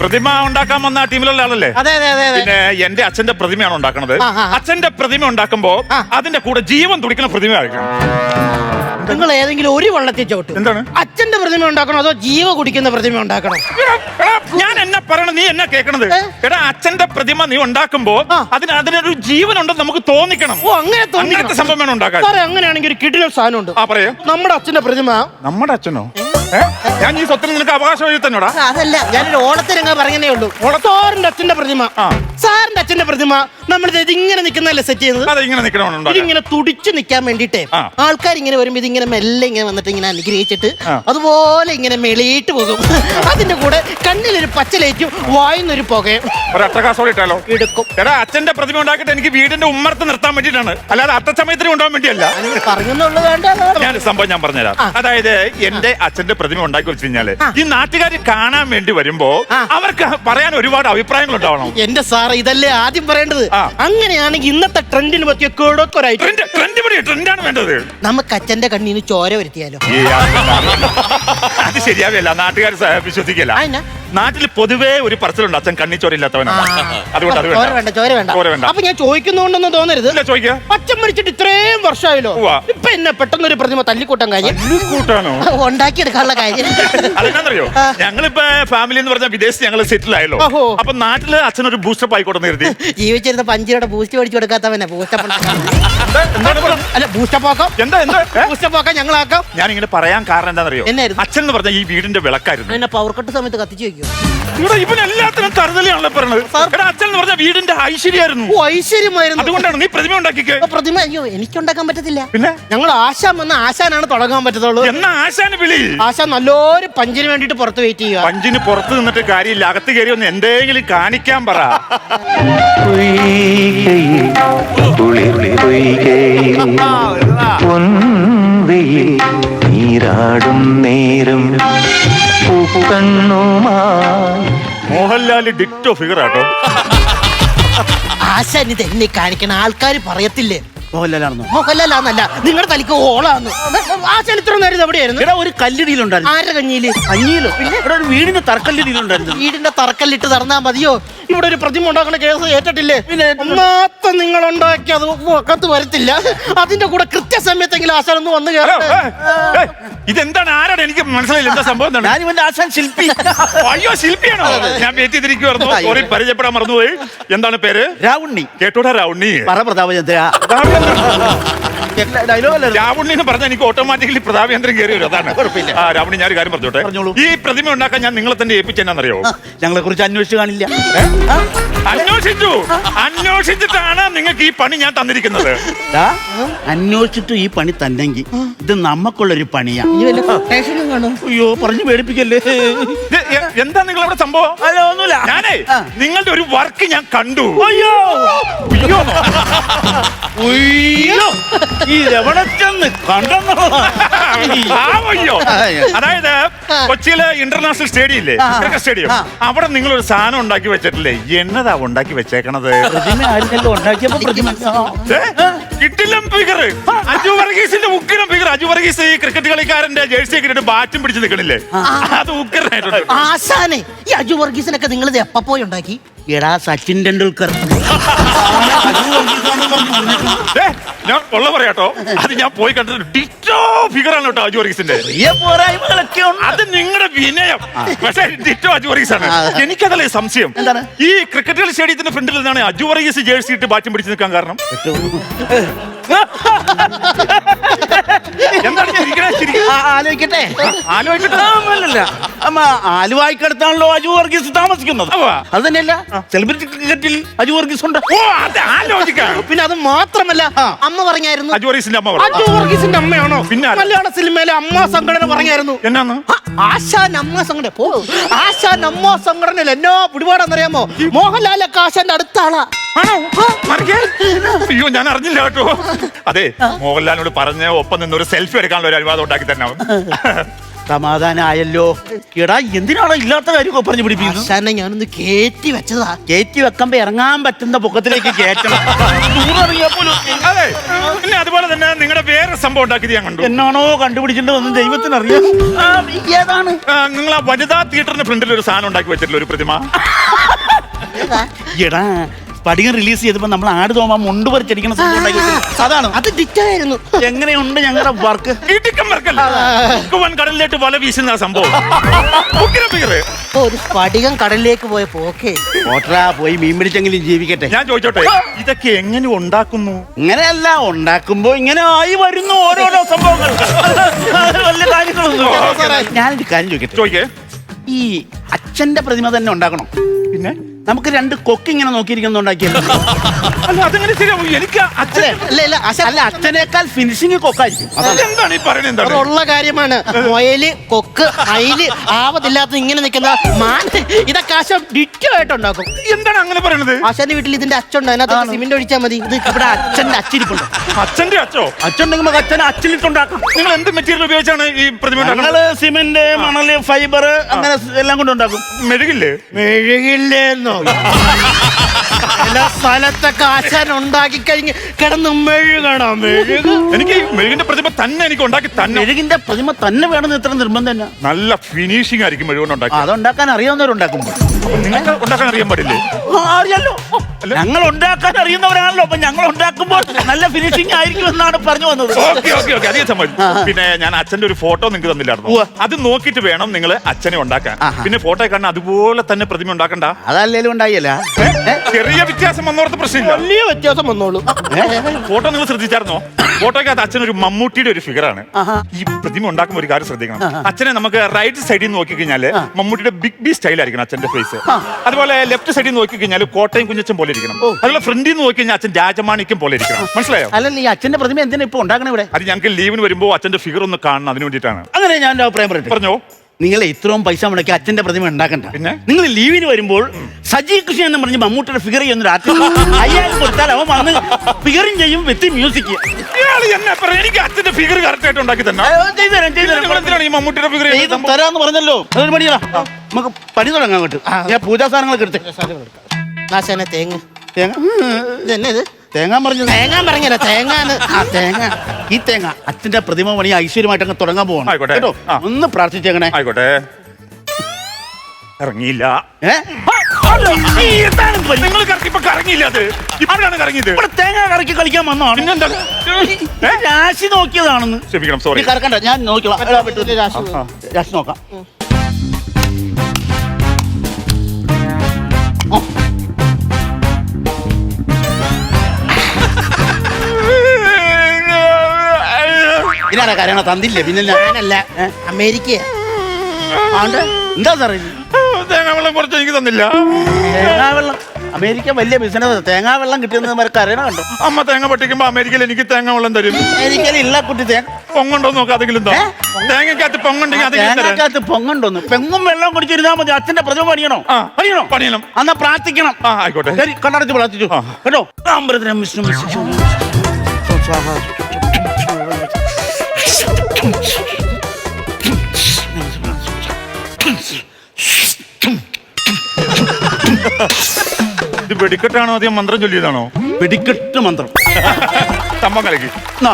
പ്രതിമ ഉണ്ടാക്കാൻ വന്ന ടീമിലുള്ള ആളല്ലേ അതെ അതെ അതെ അതെ പിന്നെ എന്റെ അച്ഛന്റെ പ്രതിമയാണ് ഉണ്ടാക്കുന്നത് ആ, ആ. അച്ഛന്റെ പ്രതിമ ഉണ്ടാക്കുമ്പോ ആ. അതിന്റെ കൂടെ ജീവൻ തുടിക്കുന്ന പ്രതിമ ആയിരിക്കണം നിങ്ങൾ ഏതെങ്കിലും ഒരു വള്ളത്തിൽ ചവിട്ടും എന്താണ്? അച്ഛന്റെ പ്രതിമ ഉണ്ടാക്കണോ അതോ ജീവ കുടിക്കുന്ന പ്രതിമ ഉണ്ടാക്കണോ എടാ, എടാ, ഞാൻ എന്നെ പറയണത് നീ എന്നെ കേൾക്കണത് ഏ? എടാ അച്ഛന്റെ പ്രതിമ നീ ഉണ്ടാക്കുമ്പോ ആ. അതിന് അതിനൊരു ജീവൻ ഉണ്ടെന്ന് നമുക്ക് തോന്നിക്കണം ഓ അങ്ങനെ അങ്ങനത്തെ സംഭവം വേണം ഉണ്ടാക്കാൻ സാറേ അങ്ങനെയാണെങ്കിൽ ഒരു കിടിലൊരു സാധനം ഉണ്ട് ആ പറയൂ നമ്മുടെ അച്ഛന്റെ പ്രതിമ നമ്മുടെ അച്ഛനോ? ഞാൻ ഈ സ്വത്തിന് നിനക്ക് അവകാശം എഴുതി തന്നോടാ അതല്ല ഞാനൊരു ഓണത്തിനങ്ങ് പറഞ്ഞേ ഉള്ളൂ. ഓണത്തോരന്റെ അച്ഛന്റെ പ്രതിമ. ആ. സാറിന്റെ അച്ഛന്റെ പ്രതിമ നമ്മൾ ഇങ്ങനെ നിൽക്കുന്നല്ലേ സെറ്റ് ചെയ്യുന്നത്? അത് ഇങ്ങനെ നിൽക്കണമെന്നുണ്ടോ ഇതിങ്ങനെ തുടിച്ചു നിൽക്കാൻ വേണ്ടിട്ടേ ആ. ആൾക്കാർ ഇങ്ങനെ വരുമ്പോ ഇതിങ്ങനെ മെല്ലെ ഇങ്ങനെ വന്നിട്ട് ഇങ്ങനെ അനുഗ്രഹിച്ചിട്ട് ആ. അതുപോലെ ഇങ്ങനെ മെളിയിട്ട് പോകും. അതിന്റെ കൂടെ കണ്ണിലൊരു പച്ച ലൈറ്റും വായുന്നൊരു പുകയും ഒരു ഇട്ടാലോ? എടുക്കും. എടാ അച്ഛന്റെ പ്രതിമ ഉണ്ടാക്കിയിട്ട് എനിക്ക് വീടിന്റെ ഉമ്മർത്ത് നിർത്താൻ വേണ്ടിയിട്ടാണ്. അല്ലാതെ അത്തച്ചമയത്തിന് ഉണ്ടാവാൻ വേണ്ടിയല്ല. പറഞ്ഞെന്നുള്ളത് വേണ്ട. ഞാൻ സംഭവം ഞാൻ പറഞ്ഞുതരാം. ആ. അതായത് എന്റെ അച്ഛന്റെ പ്രതിമ ഉണ്ടാക്കി വെച്ച് കഴിഞ്ഞാൽ ഈ നാട്ടുകാർ കാണാൻ വേണ്ടി വരുമ്പോ ആ. അവർക്ക് പറയാൻ ഒരുപാട് അഭിപ്രായങ്ങൾ ഉണ്ടാവണം. എന്റെ സാറ് ഇതല്ലേ ആദ്യം പറയേണ്ടത് ആ. അങ്ങനെയാണെങ്കിൽ ഇന്നത്തെ ട്രെൻഡിന് പറ്റിയ ട്രെൻഡ് ട്രെൻഡ് പിടി ട്രെൻഡാണ് വേണ്ടത് നമുക്ക് അച്ഛന്റെ കണ്ണിന് ചോര വരുത്തിയാലോ ഈ അത് ശരിയാവില്ല നാട്ടുകാർ വിശ്വസിക്കില്ല അതെന്നാ? നാട്ടിൽ പൊതുവേ ഒരു പറച്ചിലുണ്ട്. അച്ഛൻ കണ്ണിച്ചോരില്ലാത്തവനാണ് അതുകൊണ്ട് അത് ചോര വേണ്ട. വേണ്ട ചോര വേണ്ട. ചോര വേണ്ട. അപ്പൊ ഞാൻ ചോദിക്കുന്നോണ്ടൊന്നും തോന്നരുത്. ഇല്ല ചോദിക്കുക അച്ഛൻ മരിച്ചിട്ട് ഇത്രയും വർഷമായല്ലോ. ഉവ്വ. ഇപ്പൊ എന്നെ പെട്ടെന്നൊരു പ്രതിമ തല്ലിക്കൂട്ടാൻ കാര്യം? കൂട്ടാനോ ഉണ്ടാക്കിയെടുക്കാനുള്ള കാര്യം. അതെന്നാന്നറിയോ. ഞങ്ങളിപ്പോ ഫാമിലി എന്ന് പറഞ്ഞാൽ വിദേശത്ത് ഞങ്ങൾ സെറ്റിൽ ആയല്ലോ ഓഹോ. അപ്പൊ നാട്ടിൽ അച്ഛനൊരു ബൂസ്റ്റപ്പ് ആയിക്കോട്ടെ എന്ന് കരുതി. ജീവിച്ചിരുന്ന പഞ്ചിയുടെ ബൂസ്റ്റ് മേടിച്ചു കൊടുക്കാത്തവനെ ബൂസ്റ്റപ്പ് എന്താ- എന്താണ് പറഞ്ഞത്? അല്ല ബൂസ്റ്റപ്പ് ആക്കാം. എന്താ എന്താ ഏ? ബൂസ്റ്റപ്പ് ആക്കാം ഞങ്ങളാക്കാം. ഞാൻ ഇങ്ങനെ പറയാൻ കാരണം എന്താണെന്നറിയോ എന്നായിരുന്നു? അച്ഛൻ എന്ന് പറഞ്ഞ ഈ വീടിന്റെ വിളക്കായിരുന്നു. എന്നെ പവർ കട്ട് സമയത്ത് കത്തിച്ചു വെക്കും. ഇവിടെ ഇവൻ എല്ലാത്തിനും തറുതലിയാണല്ലോ പറഞ്ഞത് എടാ അച്ഛൻ എന്ന് പറഞ്ഞ വീടിന്റെ ഐശ്വര്യമായിരുന്നു. ഓ ഐശ്വര്യമായിരുന്നു. അതുകൊണ്ടാണ് നീ പ്രതിമ ഉണ്ടാക്കിക്കേ. പ്രതിമ അയ്യോ എനിക്ക് ഉണ്ടാക്കാൻ പറ്റത്തില്ല. പിന്നെ? ഞങ്ങൾ ആശാൻ വന്ന ആശാനാണ് തുടങ്ങാൻ പറ്റത്തുള്ളൂ. എന്നാ ആശാന് വിളി? ആശാൻ നല്ലൊരു പഞ്ചിന് വേണ്ടിട്ട് പുറത്ത് വെയിറ്റ് ചെയ്യുക. പഞ്ചിന് പുറത്ത് നിന്നിട്ട് കാര്യമില്ല. അകത്ത് കയറി ഒന്ന് എന്തെങ്കിലും കാണിക്കാൻ പറ. നേരം. പൂക്കണ്ണുമായി മോഹൻലാൽ ഡിക്റ്റോ ഫിഗർ ആട്ടോ. ആശാൻ ഇത് എന്നെ കാണിക്കണ ആൾക്കാർ പറയത്തില്ലേ? മോഹൻലാലാണെന്നോ? മോഹൻലാലാന്നല്ല നിങ്ങളുടെ തലക്ക് ഓളാന്ന്. ആ ചരിത്രം നേരം എവിടെയായിരുന്നു? ഇവിടെ ഒരു കല്ലിടിയിലുണ്ടായിരുന്നു. ആരുടെ കഞ്ഞിയിൽ? പിന്നെ ഇവിടെ ഒരു വീടിന്റെ തറക്കല്ലിടിയിലുണ്ടായിരുന്നു. വീടിന്റെ തറക്കല്ലിട്ട് തറന്നാ മതിയോ? ഇവിടെ ഒരു പ്രതിമ ഉണ്ടാക്കുന്ന കേസ് ഏറ്റിട്ടില്ലേ? മാത്രം നിങ്ങൾ ഉണ്ടാക്കി അത് ഒക്കത്ത് വരത്തില്ല. അതിന്റെ കൂടെ കൃത്യസമയത്തെങ്കിലും ആശാൻ ഒന്ന് വന്ന് ഏ, ഇതെന്താണ്? ആരാണ്? എനിക്ക് മനസ്സിലായില്ല. എന്താ സംഭവം എന്താണ്? ഞാൻ ഇവന്റെ ആശാൻ ശില്പി. അയ്യോ ശില്പിയാണോ? ഞാൻ വെയിറ്റ് ചെയ്തിരിക്കുവായിരുന്നു സോറി പരിചയപ്പെടാൻ മറന്നുപോയി. എന്താണ് പേര്? രാവുണ്ണി. കേട്ടോടാ രാവുണ്ണി. പറ പ്രതാപചന്ദ്ര. എന്ന് പറഞ്ഞാൽ എനിക്ക് ഓട്ടോമാറ്റിക്കലി പ്രതാപേന്ദ്രൻ കയറി വരും. അതാണ്. കുഴപ്പമില്ല. ആ രാവണി ഞാൻ ഒരു കാര്യം പറഞ്ഞോട്ടെ? പറഞ്ഞോളൂ. ഈ പ്രതിമ ഉണ്ടാക്കാൻ ഞാൻ നിങ്ങളെ തന്നെ ഏൽപ്പിച്ചെന്നറിയോ ഞങ്ങളെ കുറിച്ച് അന്വേഷിച്ചു കാണില്ല. അന്വേഷിച്ചു. അന്വേഷിച്ചിട്ടാണ് നിങ്ങൾക്ക് ഈ പണി ഞാൻ തന്നിരിക്കുന്നത്. ദാ, അന്വേഷിച്ചിട്ട് ഈ പണി തന്നെങ്കിൽ ഇത് നമ്മക്കുള്ളൊരു പണിയാ. ഇനി വല്ല quotation കാണും. അയ്യോ പറഞ്ഞു പേടിപ്പിക്കല്ലേ? ഇത് എ- എന്താ നിങ്ങൾ അവിടെ സംഭവം? അല്ല ഒന്നുമില്ല. ഞാനേ ആ. നിങ്ങളുടെ ഒരു വർക്ക് ഞാൻ കണ്ടു. അയ്യോ! ഈ രവണച്ചെന്ന് പാവയ്യോ. അതായത് കൊച്ചിയിലെ ഇന്റർനാഷണൽ സ്റ്റേഡിയം ഇല്ലേ ക്രിക്കറ്റ് സ്റ്റേഡിയം. അവിടെ നിങ്ങൾ ഒരു സാധനം ഉണ്ടാക്കി വെച്ചിട്ടില്ലേ? എന്നതാ ഉണ്ടാക്കി വെച്ചേക്കണത്. കിട്ടില്ലം ഫിഗർ അജു വർഗീസിന്റെ ഉക്കിരം ഫിഗർ അജു വർഗീസ് ഈ ക്രിക്കറ്റ് കളിക്കാരന്റെ ജേഴ്സി ഒക്കെ ഇട്ടിട്ട് ബാറ്റും പിടിച്ച് നിൽക്കണില്ലേ അത് ഉക്കിരനായിട്ടുണ്ട് ആശാനെ ഈ അജു വർഗീസിനൊക്കെ നിങ്ങൾ എപ്പോ എപ്പ പോയി ഉണ്ടാക്കി? എടാ സച്ചിൻ ടെണ്ടുൽക്കർ. ഏ, ഞാൻ ഉള്ള പറയാട്ടോ. അത് ഞാൻ പോയി കണ്ടിട്ട് ഡിറ്റോ ഫിഗറാണ് കേട്ടോ അജു വർഗീസിന്റെ. ചെറിയ പോരായ്മകളൊക്കെ ഉണ്ട്. അത് നിങ്ങളുടെ വിനയം. പക്ഷേ ഡിറ്റോ അജു വർഗീസ് ആണ് എനിക്കതല്ലേ സംശയം. എന്താണ്? ഈ ക്രിക്കറ്റ് കളി സ്റ്റേഡിയത്തിന്റെ ഫ്രണ്ടിൽ നിന്നാണ് അജു വർഗീസ് ജേഴ്സി ഇട്ട് ബാറ്റും പിടിച്ച് നിൽക്കാൻ കാരണം. എന്താണ് ചിരിക്കണേ ചിരിക്കണേ ആ, ആലോചിക്കട്ടെ. ആലോചിച്ചിട്ട് ആലുവായിക്കടുത്താണല്ലോ അജു വർഗീസ് താമസിക്കുന്നത്. അത് തന്നെയല്ല സെലിബ്രിറ്റി ക്രിക്കറ്റിൽ അജു വർഗീസ് ഉണ്ട്. ഓ അത് ആ ലോജിക്കാണ് പിന്നെ അത് മാത്രമല്ല അമ്മ പറഞ്ഞായിരുന്നു. അജു വർഗീസിന്റെ അമ്മ പറഞ്ഞു. അജു വർഗീസിന്റെ അമ്മയാണോ? പിന്നെ ആരാ? മലയാള സിനിമയിലെ അമ്മ സംഘടന പറഞ്ഞായിരുന്നു. എന്നാന്ന്? ആ, ആശാൻ അമ്മ സംഘടന. പോ. ആശാൻ അമ്മ സംഘടനയിൽ എന്നോ പിടിപാടാന്നറിയാമോ? മോഹൻലാലൊക്കെ ആശാന്റെ അടുത്ത ആളാ ആണോ മറിക്കേ? അയ്യോ ഞാൻ അറിഞ്ഞില്ല കേട്ടോ. അതെ മോഹൻലാലിനോട് പറഞ്ഞ ഒപ്പം നിന്ന് ഒരു സെൽഫി എടുക്കാനുള്ള ഒരു അനുവാദം ഉണ്ടാക്കി തരണം. സമാധാനമായല്ലോ എടാ എന്തിനാണോ ഇല്ലാത്ത കാര്യമൊക്കെ പറഞ്ഞു പിടിപ്പിക്കുന്നത്? ഞാനൊന്ന് കേറ്റി വെച്ചതാ. കയറ്റി വെക്കുമ്പോ ഇറങ്ങാൻ പറ്റുന്ന പൊക്കത്തിലേക്ക് കേറ്റണം. അതെ പിന്നെ അതുപോലെ തന്നെ നിങ്ങളുടെ വേറെ സംഭവം ഉണ്ടാക്കിയത് ഞാൻ കണ്ടു. എന്നാണോ കണ്ടുപിടിച്ചിട്ടുണ്ടെന്ന് ദൈവത്തിനറിയാം ആ, ഏതാണ്? ആ, നിങ്ങൾ ആ വനിതാ തിയേറ്ററിന്റെ ഫ്രണ്ടിൽ ഒരു സാധനം ഉണ്ടാക്കി വെച്ചിട്ടില്ല ഒരു പ്രതിമ. എടാ സ്പടികം റിലീസ് ചെയ്തപ്പോ നമ്മൾ ആട് തോമാ മുണ്ട് പറിച്ചടിക്കുന്ന സംഭവം ഉണ്ടാക്കി? അതാണ്. അത് ഡിറ്റായിരുന്നു. എങ്ങനെയുണ്ട് ഞങ്ങളുടെ വർക്ക് ഇടുക്കം വർക്കല്ല? ഉക്കുവൻ കടലിലേക്ക് വല വീശുന്ന ആ സംഭവം. ഉഗ്ര ഫിഗർ. ഒരു സ്ഫടികം കടലിലേക്ക് പോയ പോക്കേ ഓട്ടറാ പോയി മീൻ പിടിച്ചെങ്കിലും ജീവിക്കട്ടെ. ഞാൻ ചോദിച്ചോട്ടെ ഇതൊക്കെ എങ്ങനെ ഉണ്ടാക്കുന്നു? ഇങ്ങനെയല്ല ഉണ്ടാക്കുമ്പോ ഇങ്ങനെ ആയി വരുന്നു ഓരോരോ സംഭവങ്ങൾ. അത് വലിയ കാര്യങ്ങളൊന്നും ഞാനൊരു കാര്യം ചോദിക്കട്ടെ? ചോദിക്കേ. ഈ അച്ഛന്റെ പ്രതിമ തന്നെ ഉണ്ടാക്കണം. പിന്നെ? നമുക്ക് രണ്ട് കൊക്ക് ഇങ്ങനെ നോക്കിയിരിക്കുന്ന ഉണ്ടാക്കിയല്ലോ അല്ല അതെങ്ങനെ ശരിയാവും? എനിക്ക് അച്ഛൻ അല്ല? ഇല്ല ആശാൻ അല്ല അച്ഛനേക്കാൾ ഫിനിഷിങ് കൊക്കായിരിക്കും. എന്താണ് ഈ പറയുന്നത് എന്താണ്? അതുള്ള കാര്യമാണ്. മൊയൽ കൊക്ക് അയിൽ ആവതില്ലാത്ത ഇങ്ങനെ നിൽക്കുന്ന മാൻ. ഇതൊക്കെ ആശം ഡിറ്റോ ആയിട്ട് ഉണ്ടാക്കും എന്താണ് അങ്ങനെ പറയുന്നത് ആശാന്റെ വീട്ടിൽ ഇതിന്റെ അച്ചുണ്ട്. അതിനകത്ത് സിമെന്റ് ഒഴിച്ചാൽ മതി. ഇത് ഇവിടെ അച്ഛന്റെ അച്ചിരിപ്പുണ്ട്. അച്ഛന്റെ അച്ഛോ അച്ഛൻ നമുക്ക് അച്ഛനെ അച്ഛനിട്ടുണ്ടാക്കാം നിങ്ങൾ എന്ത് മെറ്റീരിയൽ ഉപയോഗിച്ചാണ് ഈ പ്രതിമ ഉണ്ടാക്കുന്നത്? ഞങ്ങൾ സിമെന്റ് മണൽ ഫൈബർ അങ്ങനെ എല്ലാം കൊണ്ടുണ്ടാക്കും. മെഴുകില്ലേ? മെഴുകില്ലേന്നോ? എല്ലാ സ്ഥലത്തൊക്കെ ആശാൻ ഉണ്ടാക്കി കഴിഞ്ഞ് കിടന്ന് മെഴുകണം മെഴുക. എനിക്ക് മെഴുകിന്റെ പ്രതിമ തന്നെ എനിക്ക് ഉണ്ടാക്കി തന്നെ. മെഴുകിന്റെ പ്രതിമ തന്നെ വേണമെന്ന് ഇത്ര നിർബന്ധം തന്നെ നല്ല ഫിനിഷിംഗ് ആയിരിക്കും മെഴുകൊണ്ട് ഉണ്ടാക്കി അതുണ്ടാക്കാൻ അറിയാവുന്നവരുണ്ടാക്കുമ്പോൾ. നിങ്ങൾക്ക് ഉണ്ടാക്കാൻ അറിയാൻ പാടില്ലേ? അറിയാലോ. ഞങ്ങൾ ഉണ്ടാക്കാൻ അറിയുന്നവരാണല്ലോ. അപ്പൊ ഞങ്ങൾ ഉണ്ടാക്കുമ്പോൾ നല്ല ഫിനിഷിംഗ് ആയിരിക്കും എന്നാണ് പറഞ്ഞു വന്നത്. Okay okay okay. അതേ സമ്മതി പിന്നെ ഞാൻ അച്ഛന്റെ ഒരു ഫോട്ടോ നിങ്ങൾക്ക് തന്നില്ലായിരുന്നു. അത് നോക്കിയിട്ട് വേണം നിങ്ങൾ അച്ഛനെ ഉണ്ടാക്കാൻ. പിന്നെ ഫോട്ടോ കാണാൻ അതുപോലെ തന്നെ പ്രതിമ ഉണ്ടാക്കണ്ട? അതല്ലേലും ഉണ്ടായില്ല. ചെറിയ വ്യത്യാസം വന്നോർത്ത് പ്രശ്നമില്ല. വലിയ വ്യത്യാസം വന്നോളൂ. ഫോട്ടോ നിങ്ങൾ ശ്രദ്ധിച്ചായിരുന്നോ? ഫോട്ടോയ്ക്കകത്ത് അച്ഛൻ ഒരു മമ്മൂട്ടിയുടെ ഒരു ഫിഗറാണ് ഈ പ്രതിമ ഉണ്ടാക്കുമ്പോൾ ഒരു കാര്യം ശ്രദ്ധിക്കണം. അച്ഛനെ നമുക്ക് റൈറ്റ് സൈഡിൽ നോക്കി നോക്കിക്കഴിഞ്ഞാൽ മമ്മൂട്ടിയുടെ ബിഗ് ബി സ്റ്റൈലായിരിക്കണം അച്ഛന്റെ ഫേസ് അതുപോലെ ലെഫ്റ്റ് സൈഡിൽ നോക്കി കഴിഞ്ഞാൽ കോട്ടയം കുഞ്ഞച്ചൻ പോലെ ഇരിക്കണം അതുപോലെ ഫ്രണ്ടിൽ നിന്ന് നോക്കി കഴിഞ്ഞാൽ അച്ഛൻ രാജമാണിക്യം പോലെ ഇരിക്കണം മനസ്സിലായോ? അല്ല നീ അച്ഛന്റെ പ്രതിമ എന്തിനാ ഇപ്പൊ ഉണ്ടാക്കണേ ഇവിടെ? അത് ഞങ്ങൾക്ക് ലീവിന് വരുമ്പോ അച്ഛന്റെ ഫിഗർ ഒന്ന് കാണണം അതിന് വേണ്ടിയിട്ടാണ്. അങ്ങനെ ഞാൻ എന്റെ അഭിപ്രായം പറയട്ടെ. പറഞ്ഞോ? നിങ്ങൾ ഇത്രയും പൈസ മുടക്കി അച്ഛന്റെ പ്രതിമ ഉണ്ടാക്കണ്ട. പിന്നെ? നിങ്ങൾ ലീവിന് വരുമ്പോൾ സജി കൃഷ്ണൻ എന്ന് പറഞ്ഞ് മമ്മൂട്ടിയുടെ ഫിഗർ ചെയ്യുന്ന രാത്രി അയ്യായിരം കൊടുത്താൽ അവൻ വന്ന് ഫിഗറും ചെയ്യും വിത്ത് മ്യൂസിക് ഇയാൾ എന്നെ പറ എനിക്ക് അച്ഛന്റെ ഫിഗർ കറക്റ്റ് ആയിട്ട് ഉണ്ടാക്കി തന്നെ. എന്തിനാണ് ഈ മമ്മൂട്ടിയുടെ ഫിഗർ ചെയ്ത് തരാന്ന് പറഞ്ഞല്ലോ. അതൊരു പണിയാ നമുക്ക് പണി തുടങ്ങാൻ അങ്ങോട്ട്. ഞാൻ പൂജാ സാധനങ്ങളൊക്കെ എടുത്ത്. ആശാനെ തേങ്ങ. തേങ്ങ? ഇത് തന്നെ ഇത്? തേങ്ങാൻ പറഞ്ഞു തേങ്ങ പറഞ്ഞല്ല തേങ്ങ ആ തേങ്ങ. ഈ തേങ്ങ അച്ഛന്റെ പ്രതിമ പണി ഐശ്വര്യമായിട്ട് അങ്ങ് തുടങ്ങാൻ പോകണം ആയിക്കോട്ടെ. കേട്ടോ? ആ. ഒന്ന് പ്രാർത്ഥിച്ചേക്കണേ. ആയിക്കോട്ടെ. ഇറങ്ങിയില്ല. ഏ? നിങ്ങൾ കറക്കി ഇപ്പൊ കറങ്ങിയില്ല അത്. ഇപ്പോഴാണ് കറങ്ങിയത്. ഇവിടെ തേങ്ങ കറക്കി കളിക്കാൻ വന്നതാണ്. പിന്നെന്താ? ഏ? രാശി നോക്കിയതാണെന്ന്. ക്ഷമിക്കണം സോറി നീ കറക്കണ്ട ഞാൻ നോക്കിക്കോളാം. എടാ. രാശി രാശി നോക്കാം. ഇതിനാണ് കരയണ? തന്നില്ലേ പിന്നെ ഞാനല്ല അമേരിക്ക. എന്താ സാറേ തേങ്ങാവെള്ളം തേങ്ങ വെള്ളം കുറച്ച് എനിക്ക് തന്നില്ല. തേങ്ങാവെള്ളം. അമേരിക്ക വലിയ ബിസിനസ് തേങ്ങാ വെള്ളം കിട്ടുന്നത് വരെ കരയണ കണ്ടോ? അമ്മ തേങ്ങ പൊട്ടിക്കുമ്പോ അമേരിക്കയിൽ എനിക്ക് തേങ്ങ വെള്ളം തരും. അമേരിക്കയിൽ ഇല്ല കുട്ടി തേങ്ങ പൊങ്ങുണ്ടോ നോക്കാം അതെങ്കിലും തേങ്ങക്കകത്ത് പൊങ്ങുണ്ടെങ്കിൽ തേങ്ങക്കകത്ത് പൊങ്ങണ്ടോന്ന്? പെങ്ങും വെള്ളം കുടിച്ചിരുന്നാ മതി. അച്ഛന്റെ പ്രതിമ പണിയണോ? പണിയണം? പണിയണോ. എന്നാ പ്രാർത്ഥിക്കണം. ആ ആയിക്കോട്ടെ. ശരി കണ്ണടച്ച് പ്രാർത്ഥിച്ചു. കേട്ടോ? അമ്പലത്തിനും വിഷ്ണു വെടിക്കെട്ടാണോ അധികം മന്ത്രം ചൊല്ലിയതാണോ? വെടിക്കെട്ട് മന്ത്രം. തമ്പം കലക്കി. എന്നാ,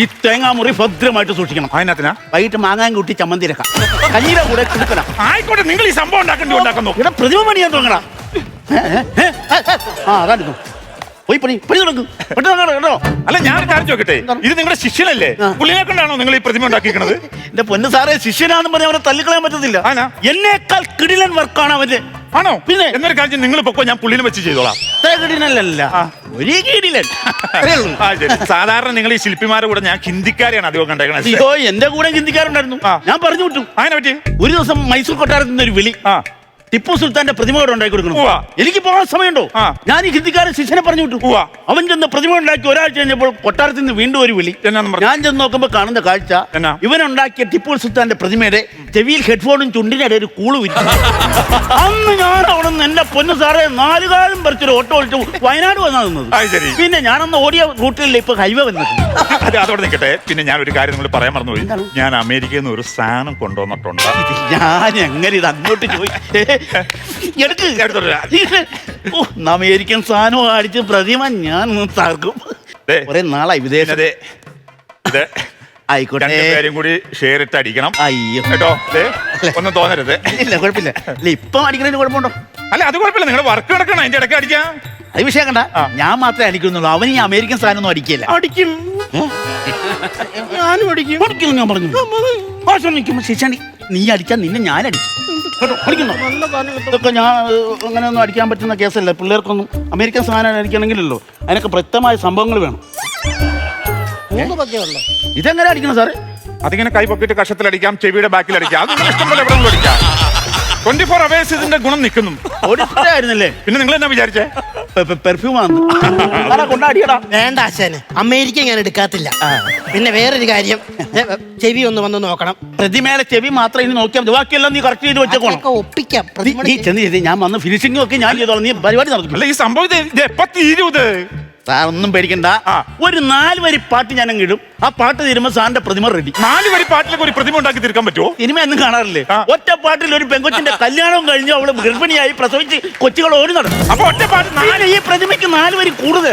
ഈ തേങ്ങാമുറി ഭദ്രമായിട്ട് സൂക്ഷിക്കണം. അതിനകത്തിനാ? വൈകിട്ട് മാങ്ങാൻ കൂട്ടി ചമ്മന്തി രക്കാം കഞ്ഞിയുടെ കൂടെ കൊടുക്കണം. ആയിക്കോട്ടെ നിങ്ങൾ ഈ സംഭവം ഉണ്ടാക്കണ്ടി ഉണ്ടാക്കുന്നു ഇവിടെ പ്രതിമ പണിയാൻ തുടങ്ങണം ആ അതാണ് പോയി പണി പണി തുടങ്ങും. പെട്ടെന്ന് കേട്ടോ. അല്ല ഞാൻ കാര്യം ചോദിക്കട്ടെ? ഇത് നിങ്ങളുടെ ശിഷ്യനല്ലേ? പുള്ളിനെ കൊണ്ടാണോ നിങ്ങൾ ഈ പ്രതിമ ഉണ്ടാക്കിയിരിക്കുന്നത് എന്റെ പൊന്ന് സാറേ ശിഷ്യനാന്ന് പറഞ്ഞാൽ അവനെ തല്ലിക്കളയാൻ പറ്റത്തില്ല. ആനാ? എന്നേക്കാൾ കിടിലൻ വർക്കാണ് അവന്റെ. ആണോ? പിന്നെ? എന്നൊരു കാര്യം നിങ്ങൾ പൊക്കോ ഞാൻ പുള്ളിനെ വെച്ച് ചെയ്തോളാം. ഒരു ആ, ശരി. സാധാരണ നിങ്ങൾ ഈ ശില്പിമാരുടെ കൂടെ ഞാൻ ഹിന്ദിക്കാരെയാണ് അധികം കണ്ടേക്കണത്. അയ്യോ എന്റെ കൂടെ ഹിന്ദിക്കാരുണ്ടായിരുന്നു. ഞാൻ പറഞ്ഞു വിട്ടു. അങ്ങനെ പറ്റി? ഒരു ദിവസം മൈസൂർ കൊട്ടാരത്തിൽ നിന്ന് ഒരു വിളി. ആ. ടിപ്പു സുൽത്താന്റെ പ്രതിമ ഇവിടെ ഉണ്ടാക്കി കൊടുക്കണം. ഉവ്വ. എനിക്ക് പോകാൻ സമയമുണ്ടോ? ആ. ഞാൻ ഈ ഹിന്ദിക്കാരൻ ശിഷ്യനെ പറഞ്ഞു വിട്ടു. ഉവ്വ. അവൻ ചെന്ന് പ്രതിമ ഉണ്ടാക്കി ഒരാഴ്ച കഴിഞ്ഞപ്പോൾ കൊട്ടാരത്തിൽ നിന്ന് വീണ്ടും ഒരു വിളി. എന്നാന്ന് പറഞ്ഞു? ഞാൻ ചെന്ന് നോക്കുമ്പോൾ കാണുന്ന കാഴ്ച എന്നാ? ഉണ്ടാക്കിയ ടിപ്പു സുൽത്താന്റെ പ്രതിമയുടെ ചെവിയിൽ ഹെഡ്ഫോണും ചുണ്ടിനിടെ ഒരു കൂളു വിറ്റു അന്ന് ഞാൻ അവിടെ നിന്ന് എന്റെ പൊന്നു സാറേ നാലുകാലം പറിച്ചൊരു ഓട്ടോ ഒഴിച്ചു വയനാട് വന്നാ നിന്നത്. അത് ശരി. പിന്നെ ഞാനന്ന് ഓടിയ റൂട്ടിലല്ലേ ഇപ്പൊ ഹൈവേ വന്നത്? അത് അതോടെ നിൽക്കട്ടെ. പിന്നെ ഞാൻ ഒരു കാര്യം നിങ്ങൾ പറയാൻ മറന്നുപോയി. ഞാൻ അമേരിക്കയിൽ നിന്ന് ഒരു സാധനം കൊണ്ടുവന്നിട്ടുണ്ട്. ഞാൻ എങ്ങനെ ഇത് അങ്ങോട്ട് ചോദിച്ചേ? എടുക്ക്. എടുത്തോട്ട് അമേരിക്കൻ സാധനം അടിച്ച് പ്രതിമ ഞാൻ തകർക്കും. നാളായി വിദേശ ദേ, ഇത് ആയിക്കോട്ടെ. കൂടി ഷെയർ ഇട്ട് അടിക്കണം. അയ്യോ. കേട്ടോ ഒന്നും തോന്നരുത്. ഇല്ല കുഴപ്പമില്ല. ഇല്ല ഇപ്പം അടിക്കുന്നതിന് കുഴപ്പമുണ്ടോ? അല്ല അത് കുഴപ്പമില്ല. നിങ്ങളുടെ വർക്ക് നടക്കണം? അതിന്റെ ഇടയ്ക്ക് അടിക്കാം അത് വിഷയം കണ്ട. ഞാൻ മാത്രമേ അടിക്കുന്നുള്ളൂ. അവൻ ഈ അമേരിക്കൻ സാധനം ഒന്നും അടിക്കില്ല. അടിക്കും. ഞാനും അടിക്കും. ഞാൻ പറഞ്ഞു. ഭാഷ ശിശാണി നീ അടിച്ചാൽ നിന്നെ ഞാൻ അടിക്കും കേട്ടോ? അടിക്കുന്നോ ഇതൊക്കെ ഞാൻ അങ്ങനെ ഒന്നും അടിക്കാൻ പറ്റുന്ന കേസല്ല. പിള്ളേർക്കൊന്നും അമേരിക്കൻ സാധനം അടിക്കണമെങ്കിലല്ലോ. അതിനൊക്കെ പ്രത്യമായ സംഭവങ്ങൾ വേണം. ഇതെങ്ങനെ അടിക്കണം സാറേ? അതിങ്ങനെ കൈ പൊക്കിട്ട് കഷത്തിൽ അടിക്കാം ചെവിയുടെ ബാക്കിൽ അടിക്കാം. അത് ഇഷ്ടം പോലെ എവിടെ അടിക്കാം? ട്വന്റി ഫോർ അവേഴ്സ് ഇതിന്റെ ഗുണം നിൽക്കുന്നു. ഓടിച്ചായിരുന്നല്ലേ പിന്നെ നിങ്ങൾ എന്നാ വിചാരിച്ചേ? പെർഫ്യൂം ആണ് ആരാ കൊണ്ടാടിയടാ. വേണ്ട ആശാന് അമേരിക്ക ഞാൻ എടുക്കാത്തില്ല. പിന്നെ വേറൊരു കാര്യം. ഏ, ചെവി ഒന്ന് വന്ന് നോക്കണം. പ്രതിമേലെ ചെവി മാത്രം ഇനി നോക്കിയാൽ മതി. ബാക്കിയെല്ലാം നീ കറക്റ്റ് ചെയ്ത് വെച്ചേക്കോണം. അതൊക്കെ ഒപ്പിക്കാം. നീ- പ്രതിമയുടെ ചെന്ന് ചെയ്ത് ഞാൻ വന്ന് ഫിനിഷിംഗ് ഒക്കെ ഞാൻ ചെയ്തോളാം. നീ പരിപാടി നടക്കും. അല്ല ഈ സംഭവം ഇത് ഇത് എപ്പ തീരും ഇത് സാർ ഒന്നും പേടിക്കണ്ട. ഒരു നാല് വരി പാട്ട് ഞാൻ അങ്ങ് ഇടും. ആ പാട്ട് തീരുമ്പോ സാറിന്റെ പ്രതിമ റെഡി നാല് വരി പാട്ടിലേക്ക് ഒരു പ്രതിമ ഉണ്ടാക്കി തീർക്കാൻ പറ്റുമോ സിനിമ ഒന്നും കാണാറില്ലേ? ഒറ്റ പാട്ടിൽ ഒരു പെങ്കൊച്ചിന്റെ കല്യാണം കഴിഞ്ഞു അവൾ ഗർഭിണിയായി പ്രസവിച്ച് കൊച്ചുകൾ ഓടി നടക്കും അപ്പൊ ഒറ്റ പാട്ട് ഈ പ്രതിമയ്ക്ക് നാല് വരി കൂടുതൽ.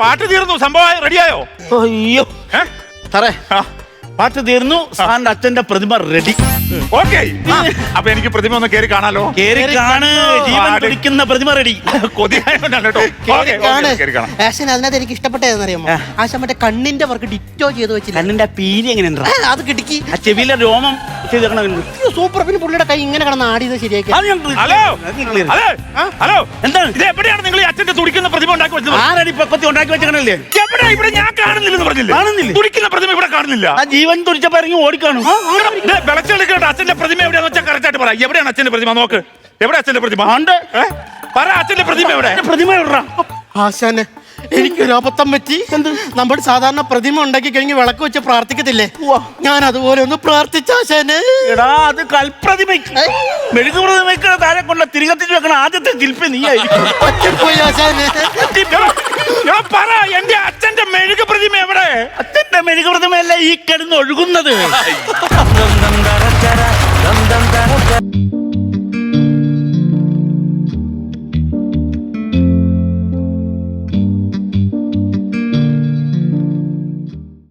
പാട്ട് തീർന്നു. സംഭവം റെഡിയായോ? അയ്യോ. ഏ? സാറേ ആ, പാട്ട് തീർന്നു. സാറിന്റെ അച്ഛന്റെ പ്രതിമ റെഡി ഓക്കെ. അപ്പൊ എനിക്ക് പ്രതിമ ഒന്ന് കേറി കാണാലോ? കേറി കാണ്. ജീവൻ പാട്. പ്രതിമ റെഡി ആശാൻ അതിനകത്ത് എനിക്ക് ഇഷ്ടപ്പെട്ടതെന്നറിയാമോ ആശാൻ മറ്റേ കണ്ണിന്റെ വർക്ക് ഡിറ്റോ ചെയ്ത് വെച്ചില്ല? കണ്ണിന്റെ ആ പീലി എങ്ങനെ അത് കിടക്കി. ആ ചെവിയിലെ രോമം ചെയ്തേക്കണ സൂപ്പർ പിന്നെ പുള്ളിയുടെ കൈ ഇങ്ങനെ കിടന്ന് ആടിയത് ശരിയാക്കി. ഹലോ? ഹലോ? എന്താണ്? ഇത് എവിടെയാണ് നിങ്ങൾ അച്ഛന്റെ തുടിക്കുന്ന പ്രതിമ ഉണ്ടാക്കി വെച്ചത്? ആരടി പൊക്കത്തി ഉണ്ടാക്കി വെച്ചേക്കണല്ലേ എവിടെ ഇവിടെ ഞാൻ കാണുന്നില്ലെന്ന് പറഞ്ഞില്ലേ? കാണുന്നില്ല? തുടിക്കുന്ന പ്രതിമ ഇവിടെ കാണുന്നില്ല. ജീവൻ തുരിച്ചപ്പോ ഇറങ്ങി ഓടിക്കാണു. വിളച്ചെടുക്കട്ടെ അച്ഛന്റെ പ്രതിമ എവിടെയാന്ന് വെച്ചാൽ കറക്റ്റ് ആയിട്ട് പറ എവിടെയാണ് അച്ഛന്റെ പ്രതിമ? നോക്ക്. എവിടെ അച്ഛന്റെ പ്രതിമ? ഉണ്ട്. പറ അച്ഛന്റെ പ്രതിമ എവിടെ? പ്രതിമ എവിടെ ആശാന്. എനിക്കൊരു അബദ്ധം പറ്റി. നമ്മൾ സാധാരണ പ്രതിമ ഉണ്ടാക്കി കഴിഞ്ഞ് വിളക്ക് വെച്ച് പ്രാർത്ഥിക്കത്തില്ലേ? ഞാൻ അതുപോലെ ഒന്ന് പ്രാർത്ഥിച്ചാശന് എടാ അത് കൽപ്രതിമയ്ക്ക്. മെഴുകു പ്രതിമയ്ക്ക് താഴെ കൊണ്ട തിരികത്തിച്ച് വെക്കണ ആദ്യത്തെ ശില്പി നീ ആയിരിക്കും പറ്റിപ്പോയി ആശാന് എടാ, എടാ, പറ എന്റെ അച്ഛന്റെ മെഴുക പ്രതിമ എവിടെ? അച്ഛന്റെ മെഴുകു പ്രതിമയല്ല ഈ കിടന്ന് ഒഴുകുന്നത്?